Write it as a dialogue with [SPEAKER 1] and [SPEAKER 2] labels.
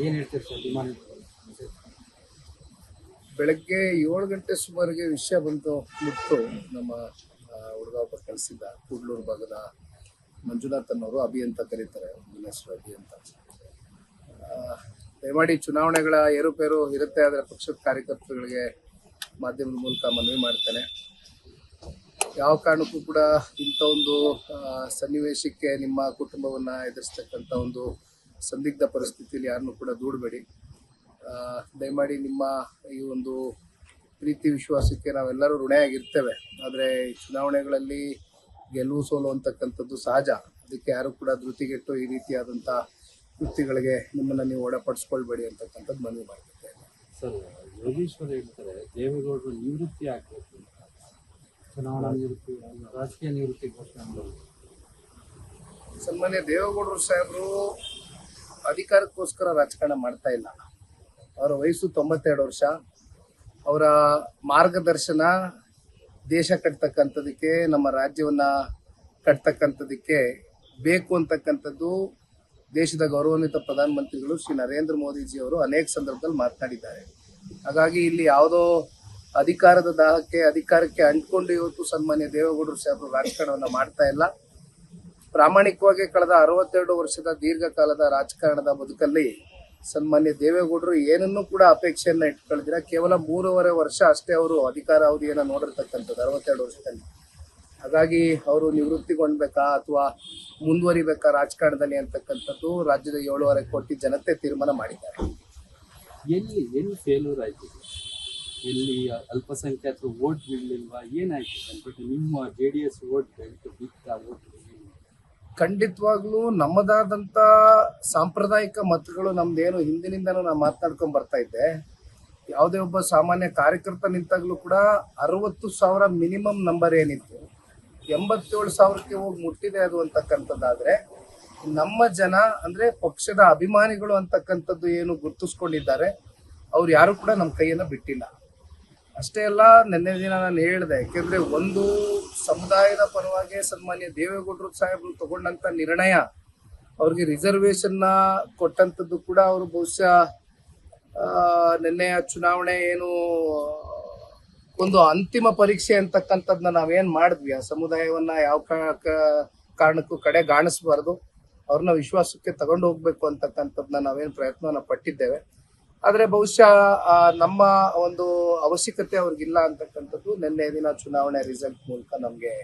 [SPEAKER 1] ಏನು ಹೇಳ್ತೀರಿ ಸರ್ ವಿಮಾನ
[SPEAKER 2] ಬೆಳಗ್ಗೆ ಏಳು ಗಂಟೆ ಸುಮಾರಿಗೆ ವಿಷಯ ಬಂತು ಮುಟ್ಟು ನಮ್ಮ ಹುಡುಗ ಒಬ್ಬ ಕಳಿಸಿದ್ದ, ಕೂಡ್ಲೂರು ಭಾಗದ ಮಂಜುನಾಥ್ ಅನ್ನೋರು ಅಭಿ ಅಂತ ಕರೀತಾರೆ ಹೆಸರು ಅಭಿ ಅಂತ. ದಯಮಾಡಿ ಚುನಾವಣೆಗಳ ಏರುಪೇರು ಇರುತ್ತೆ, ಆದರೆ ಪಕ್ಷದ ಕಾರ್ಯಕರ್ತರುಗಳಿಗೆ ಮಾಧ್ಯಮದ ಮೂಲಕ ಮನವಿ ಮಾಡ್ತೇನೆ. ಯಾವ ಕಾರಣಕ್ಕೂ ಕೂಡ ಇಂಥ ಒಂದು ಸನ್ನಿವೇಶಕ್ಕೆ ನಿಮ್ಮ ಕುಟುಂಬವನ್ನು ಎದುರಿಸ್ತಕ್ಕಂಥ ಒಂದು ಸಂದಿಗ್ಧ ಪರಿಸ್ಥಿತಿಯಲ್ಲಿ ಯಾರನ್ನೂ ಕೂಡ ದೂಡಬೇಡಿ. ದಯಮಾಡಿ ನಿಮ್ಮ ಈ ಒಂದು ಪ್ರೀತಿ ವಿಶ್ವಾಸಕ್ಕೆ ನಾವೆಲ್ಲರೂ ಋಣಿಯಾಗಿರ್ತೇವೆ. ಆದರೆ ಚುನಾವಣೆಗಳಲ್ಲಿ ಗೆಲುವು ಸೋಲು ಅಂತಕ್ಕಂಥದ್ದು ಸಹಜ. ಅದಕ್ಕೆ ಯಾರು ಕೂಡ ಧೃತಿಗೆಟ್ಟು ಈ ರೀತಿಯಾದಂಥ ವೃತ್ತಿಗಳಿಗೆ ನಿಮ್ಮನ್ನು ನೀವು ಒಳಪಡಿಸ್ಕೊಳ್ಬೇಡಿ ಅಂತಕ್ಕಂಥದ್ದು ಮನವಿ ಮಾಡ್ತಿದ್ದೇನೆ
[SPEAKER 1] ಸರ್ ಯೋಗೀಶ್ವರ ಹೇಳ್ತಾರೆ ದೇವೇಗೌಡರು ನಿವೃತ್ತಿ ಆಗಬೇಕು. ಚುನಾವಣಾ ನಿವೃತ್ತಿ ರಾಜಕೀಯ ನಿವೃತ್ತಿ ಘೋಷಣೆ
[SPEAKER 2] ಸನ್ಮಾನ್ಯ ದೇವೇಗೌಡರು ಸಾಹೇಬರು ಅಧಿಕಾರಕ್ಕೋಸ್ಕರ ರಾಜಕಾರಣ ಮಾಡ್ತಾ ಇಲ್ಲ. ಅವರ ವಯಸ್ಸು ತೊಂಬತ್ತೆರಡು ವರ್ಷ. ಅವರ ಮಾರ್ಗದರ್ಶನ ದೇಶ ಕಟ್ತಕ್ಕಂಥದಕ್ಕೆ, ನಮ್ಮ ರಾಜ್ಯವನ್ನ ಕಟ್ತಕ್ಕಂಥದಕ್ಕೆ ಬೇಕು ಅಂತಕ್ಕಂಥದ್ದು ದೇಶದ ಗೌರವಾನ್ವಿತ ಪ್ರಧಾನಮಂತ್ರಿಗಳು ಶ್ರೀ ನರೇಂದ್ರ ಮೋದಿಜಿ ಅವರು ಅನೇಕ ಸಂದರ್ಭದಲ್ಲಿ ಮಾತನಾಡಿದ್ದಾರೆ. ಹಾಗಾಗಿ ಇಲ್ಲಿ ಯಾವುದೋ ಅಧಿಕಾರದ ದಾಹಕ್ಕೆ, ಅಧಿಕಾರಕ್ಕೆ ಅಂಟ್ಕೊಂಡು ಇವತ್ತು ಸನ್ಮಾನ್ಯ ದೇವೇಗೌಡರು ಸಾಹೇಬರು ರಾಜಕಾರಣವನ್ನು ಮಾಡ್ತಾ ಇಲ್ಲ. ಪ್ರಾಮಾಣಿಕವಾಗಿ ಕಳೆದ ಅರವತ್ತೆರಡು ವರ್ಷದ ದೀರ್ಘಕಾಲದ ರಾಜಕಾರಣದ ಬದುಕಲ್ಲಿ ಸನ್ಮಾನ್ಯ ದೇವೇಗೌಡರು ಏನನ್ನೂ ಕೂಡ ಅಪೇಕ್ಷೆಯನ್ನ ಇಟ್ಕೊಳ್ದಿರ ಕೇವಲ ಮೂರುವರೆ ವರ್ಷ ಅಷ್ಟೇ ಅವರು ಅಧಿಕಾರ ಅವಧಿಯನ್ನು ನೋಡಿರ್ತಕ್ಕಂಥದ್ದು, ಅರವತ್ತೆರಡು ವರ್ಷದಲ್ಲಿ. ಹಾಗಾಗಿ ಅವರು ನಿವೃತ್ತಿಗೊಂಡ್ಬೇಕಾ ಅಥವಾ ಮುಂದುವರಿಬೇಕಾ ರಾಜಕಾರಣದಲ್ಲಿ ಅಂತಕ್ಕಂಥದ್ದು ರಾಜ್ಯದ ಏಳುವರೆ ಕೋಟಿ ಜನತೆ ತೀರ್ಮಾನ ಮಾಡಿದ್ದಾರೆ.
[SPEAKER 1] ಎಲ್ಲಿ ಎಲ್ಲಿ ಫೇಲ್ಯೂರ್ ಆಯ್ತು? ಎಲ್ಲಿ ಅಲ್ಪಸಂಖ್ಯಾತರು ಓಟ್ ಬೀಳಲಿಲ್ವಾ? ಏನಾಯ್ತು? ಅಂದ್ಬಿಟ್ಟು ನಿಮ್ಮ ಜೆ ಡಿ ಎಸ್ ಓಟ್
[SPEAKER 2] ಖಂಡಿತವಾಗ್ಲೂ ನಮ್ಮದಾದಂತ ಸಾಂಪ್ರದಾಯಿಕ ಮತಗಳು ನಮ್ದೇನು ಹಿಂದಿನಿಂದನೂ ನಾವು ಮಾತನಾಡ್ಕೊಂಡ್ ಬರ್ತಾ ಇದ್ದೆ. ಯಾವುದೇ ಒಬ್ಬ ಸಾಮಾನ್ಯ ಕಾರ್ಯಕರ್ತ ನಿಂತಾಗ್ಲೂ ಕೂಡ ಅರವತ್ತು ಸಾವಿರ ಮಿನಿಮಮ್ ನಂಬರ್ ಏನಿತ್ತು, ಎಂಬತ್ತೇಳು ಸಾವಿರಕ್ಕೆ ಹೋಗಿ ಮುಟ್ಟಿದೆ ಅದು ಅಂತಕ್ಕಂಥದ್ದಾದ್ರೆ, ನಮ್ಮ ಜನ ಅಂದ್ರೆ ಪಕ್ಷದ ಅಭಿಮಾನಿಗಳು ಅಂತಕ್ಕಂಥದ್ದು ಏನು ಗುರುತಿಸ್ಕೊಂಡಿದ್ದಾರೆ, ಅವ್ರು ಯಾರು ಕೂಡ ನಮ್ಮ ಕೈಯನ್ನು ಬಿಟ್ಟಿಲ್ಲ. ಅಷ್ಟೇ ಅಲ್ಲ, ನಿನ್ನೆ ದಿನ ನಾನು ಹೇಳಿದೆ, ಯಾಕೆಂದ್ರೆ ಒಂದು ಸಮುದಾಯದ ಪರವಾಗಿ ಸನ್ಮಾನ್ಯ ದೇವೇಗೌಡರು ಸಾಹೇಬರು ತಗೊಂಡಂತ ನಿರ್ಣಯ ಅವ್ರಿಗೆ ರಿಸರ್ವೇಶನ್ನ ಕೊಟ್ಟಂತದ್ದು ಕೂಡ ಅವರು ಬಹುಶಃ ನಿನ್ನೆಯ ಚುನಾವಣೆ ಏನು, ಒಂದು ಅಂತಿಮ ಪರೀಕ್ಷೆ ಅಂತಕ್ಕಂಥದ್ನ ನಾವೇನ್ ಮಾಡಿದ್ವಿ. ಆ ಸಮುದಾಯವನ್ನ ಯಾವ ಕಾರಣಕ್ಕೂ ಕಡೆ ಗಾಣಿಸ್ಬಾರ್ದು. ಅವ್ರನ್ನ ವಿಶ್ವಾಸಕ್ಕೆ ತಗೊಂಡು ಹೋಗ್ಬೇಕು ಅಂತಕ್ಕಂಥದ್ನ ನಾವೇನ್ ಪ್ರಯತ್ನವನ್ನ ಪಟ್ಟಿದ್ದೇವೆ. ಆದ್ರೆ ಬಹುಶಃ ನಮ್ಮ ಒಂದು ಅವಶ್ಯಕತೆ ಅವ್ರಿಗಿಲ್ಲ ಅಂತಕ್ಕಂಥದ್ದು ನಿನ್ನೆ ದಿನ ಚುನಾವಣೆ ರಿಸಲ್ಟ್ ಮೂಲಕ ನಮ್ಗೆ